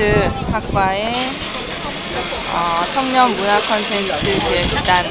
아트 학과의 어, 청년 문화 콘텐츠 기획단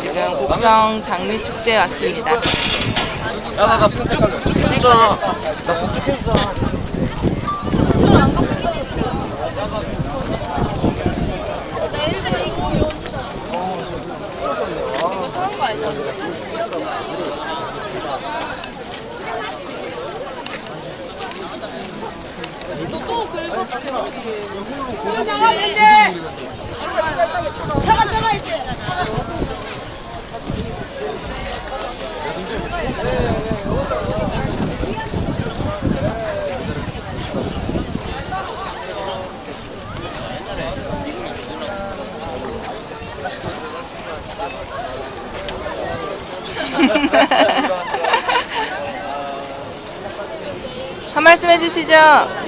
지금 곡성 장미 축제에 왔습니다. 야나나 북쪽 북쪽 해줬잖아 나 북쪽 해줬잖아 한 말씀 해주시죠.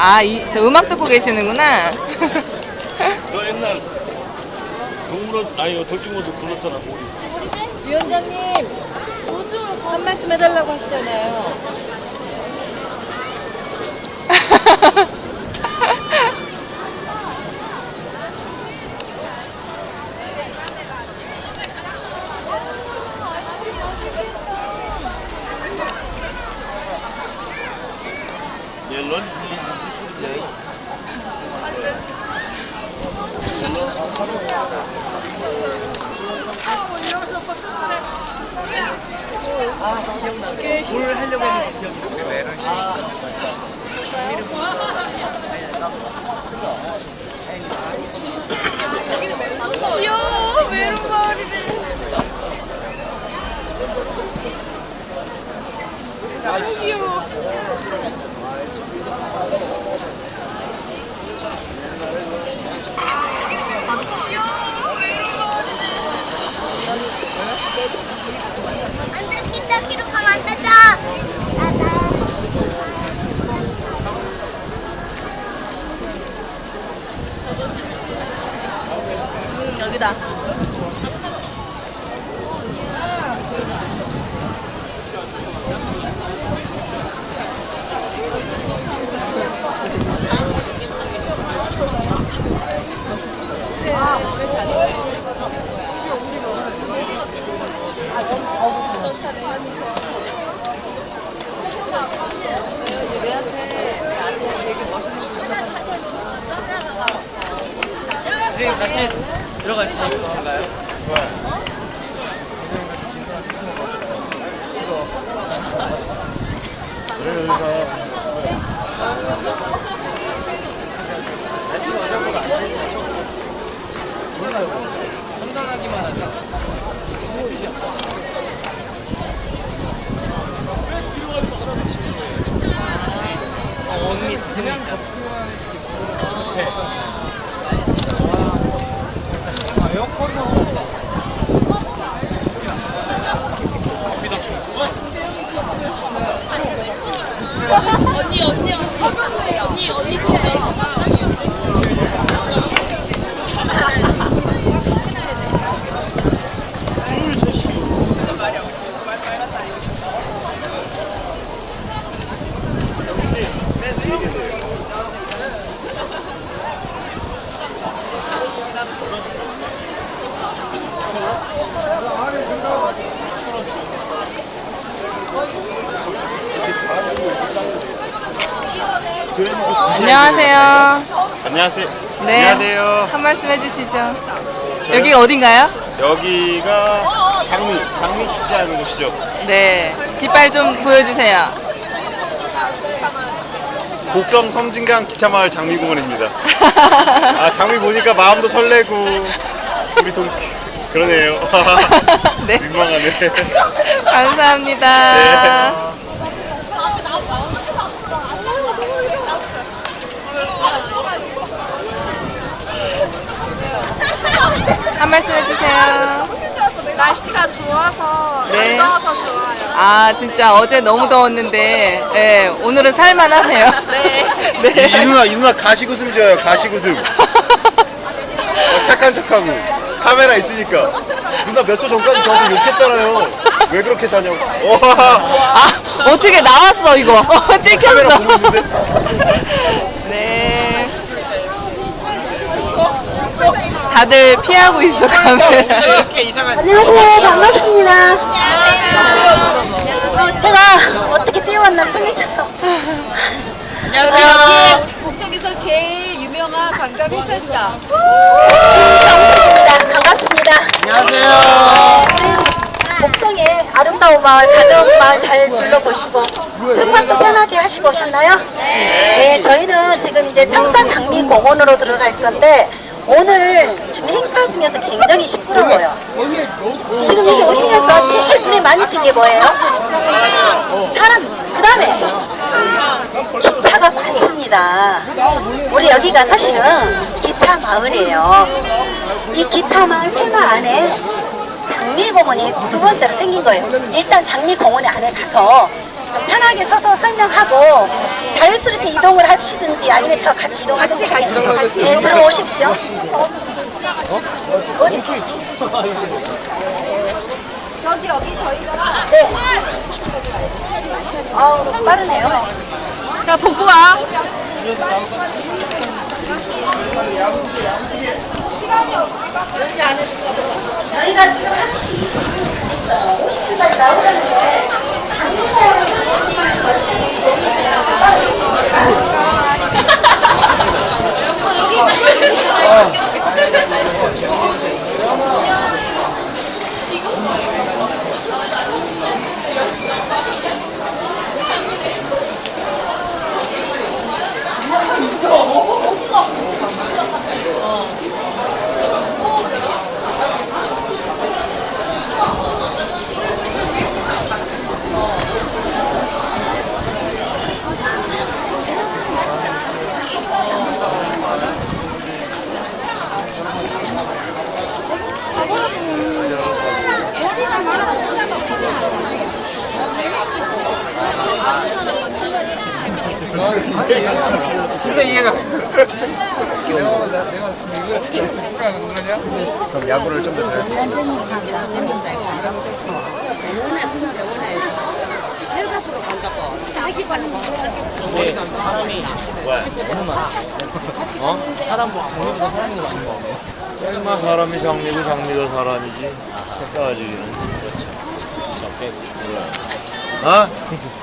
아, 이, 저 음악 듣고 계시는구나. 너 옛날 동물원 아니 덕중모습 불렀잖아 우리 위원장님, 한 말씀 해달라고 하시잖아요. 뭘 하려고 했는지 기억이 나 에런 씨 귀여워, 메론 마을이네. 귀여워. 안돼 기타기로 가면 안 된다. 나나. 응, 여기다. 선생님 들어가시는 건가요? 선선하기만 하자 어, 언니 자세는 있 잖아 언니 언니. 언니 언니 언니 안녕하세요. 안녕하세요 네. 안녕하세요 한 말씀 해주시죠. 여기가 어딘가요? 여기가 장미 장미 축제하는 곳이죠 네. 깃발 좀 보여주세요. 곡성 섬진강 기차마을 장미공원입니다 아 장미 보니까 마음도 설레고 우리 동 그러네요 네. 민망하네 감사합니다. 네. 한 말씀 해주세요. 날씨가 좋아서 네. 안 더워서 좋아요. 아, 진짜 어제 너무 더웠는데, 예, 오늘은 살만하네요. 네. 이, 이 네. 누나 이 누나 가식 웃음 줘요 가식 웃음 어, 착한 척하고 카메라 있으니까 누나 몇 초 전까지 저한테 욕했잖아요 왜 그렇게 사냐고. 와. 아, 어떻게 나왔어, 이거. 카메라 찍혔어. 보고 있는데? 네. 다들 피하고 있어, 카메라. 안녕하세요. 반갑습니다. 어, 제가 어떻게 뛰어왔나 숨이 차서. 안녕하세요. 곡성에서 제일 유명한 관광 해설사 김정숙입니다. 반갑습니다. 안녕하세요. 우리 곡성의 아름다운 마을, 가정 마을 잘 둘러보시고 승관도 편하게 하시고 오셨나요? 네. 저희는 지금 이제 청사 장미 공원으로 들어갈 건데 오늘 지금 행사 중에서 굉장히 시끄러워요. 지금 여기 오시면서 제일 눈에 많이 띈 게 뭐예요? 사람. 그 다음에 기차가 많습니다. 우리 여기가 사실은 기차 마을이에요. 이 기차 마을 테마 안에 장미공원이 두 번째로 생긴 거예요. 일단 장미공원 안에 가서 좀 편하게 서서 설명하고 자유스럽게 이동을 하시든지 아니면 저 같이 이동하든지 하겠습니다. 네, 들어오십시오. 어디? 여기 여기 저희가 네. 아우 빠르네요. 자 보고 와 저희가 지금 1시 20분이 다 됐어요. 50분까지 나오려는데 장미공원을 진짜 이해가. 그럼 야구를 좀 더 잘해야 어? 사람 많은 거 설마 사람이 장미고 장미가 사람이지 따지기는 그렇죠 어?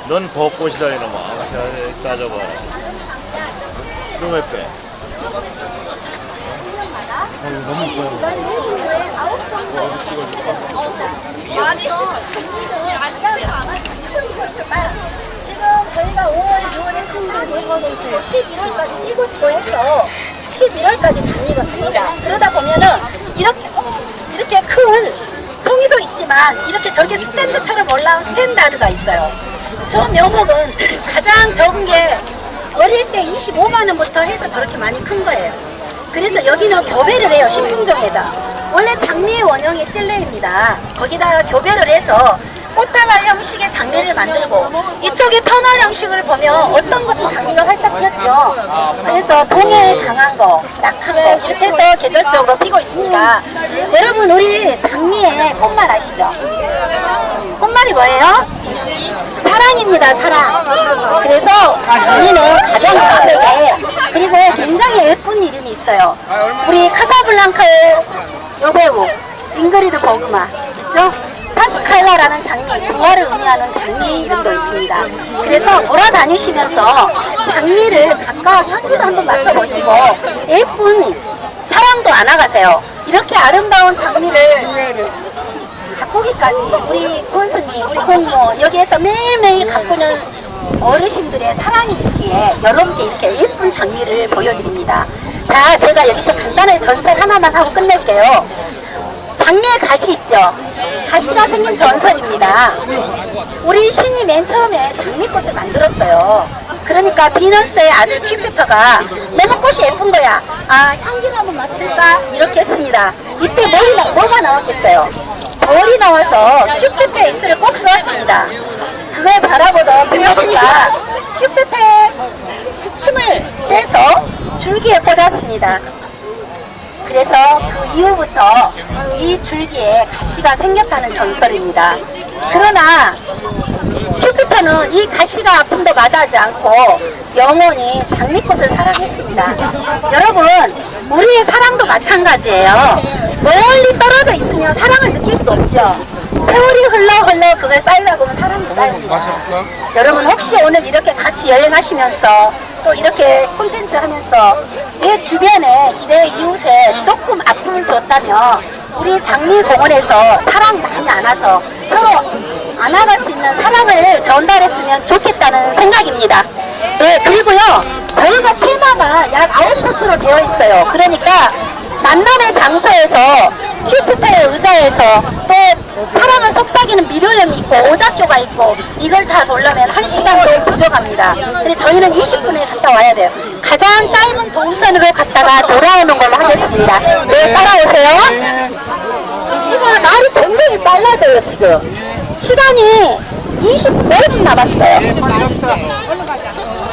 넌 벚꽃이다 이놈아 자, 따져봐 그럼 왜 빼? 너무 이뻐요 지금 저희가 5월, 6월에 큰걸 내고도 있어요. 11월까지 뛰고 지고 해서 11월까지 장미가 갑니다. 그러다 보면은 이렇게 어, 이렇게 큰 송이도 있지만 이렇게 저렇게 스탠드처럼 올라온 스탠다드가 있어요. 저 묘목은 가장 적은 게 어릴 때 25만 원부터 해서 저렇게 많이 큰 거예요. 그래서 여기는 교배를 해요 신품종에다. 원래 장미의 원형이 찔레입니다. 거기다가 교배를 해서 꽃다발 형식의 장미를 만들고 이쪽에 터널 형식을 보면 어떤 것은 장미가 활짝 피었죠. 그래서 동해 강한 거, 낙한 거 이렇게 해서 계절적으로 피고 있습니다. 여러분 우리 장미의 꽃말 아시죠? 꽃말이 뭐예요? 사랑입니다, 사랑. 그래서 장미는 가장 낯세게 그리고 굉장히 예쁜 이름이 있어요. 우리 카사블랑카의 여배우 잉그리드 버그마 있죠? 파스칼라라는 장미, 부활을 의미하는 장미 이름도 있습니다. 그래서 돌아다니시면서 장미를 가까운 향기도 한번 맡아보시고 예쁜 사랑도 안아가세요. 이렇게 아름다운 장미를 가꾸기까지 우리 군수님, 우리 공무원 여기에서 매일매일 가꾸는 어르신들의 사랑이 있기에 여러분께 이렇게 예쁜 장미를 보여드립니다. 자, 제가 여기서 간단하게 전설 하나만 하고 끝낼게요. 장미의 가시 있죠? 가시가 생긴 전설입니다. 우리 신이 맨 처음에 장미꽃을 만들었어요. 그러니까 비너스의 아들 큐피터가 너무 꽃이 예쁜 거야. 아, 향기를 한번 맡을까? 이렇게 했습니다. 이때 머리, 나- 뭐가 나왔겠어요? 벌이 나와서 큐피터의 입술을 꼭 쏘았습니다. 그걸 바라보던 비너스가 큐피터의 침을 빼서 줄기에 꽂았습니다. 그래서 그 이후부터 이 줄기에 가시가 생겼다는 전설입니다. 그러나 큐피터는 이 가시가 아픔도 마다하지 않고 영원히 장미꽃을 사랑했습니다. 여러분, 우리의 사랑도 마찬가지예요. 멀리 떨어져 있으면 사랑을 느낄 수 없죠. 세월이 흘러 흘러 그게 쌓이다 보면 사랑이 쌓입니다. 여러분 혹시 오늘 이렇게 같이 여행하시면서 또 이렇게 콘텐츠 하면서 내 주변에 내 이웃에 조금 아픔을 줬다면 우리 장미공원에서 사랑 많이 안아서 서로 안아갈 수 있는 사랑을 전달했으면 좋겠다는 생각입니다. 네, 그리고요, 저희가 테마가 약 아홉 코스로 되어 있어요. 그러니까 만남의 장소에서 큐피터의 의자에서 또 사랑을 속삭이는 미료연이 있고 오작교가 있고 이걸 다 돌려면 한 시간도 부족합니다. 근데 저희는 20분에 갔다 와야 돼요. 가장 짧은 동선으로 갔다가 돌아오는 걸로 하겠습니다. 네, 따라오세요. 이거 말이 굉장히 빨라져요, 지금. 시간이 25분 남았어요.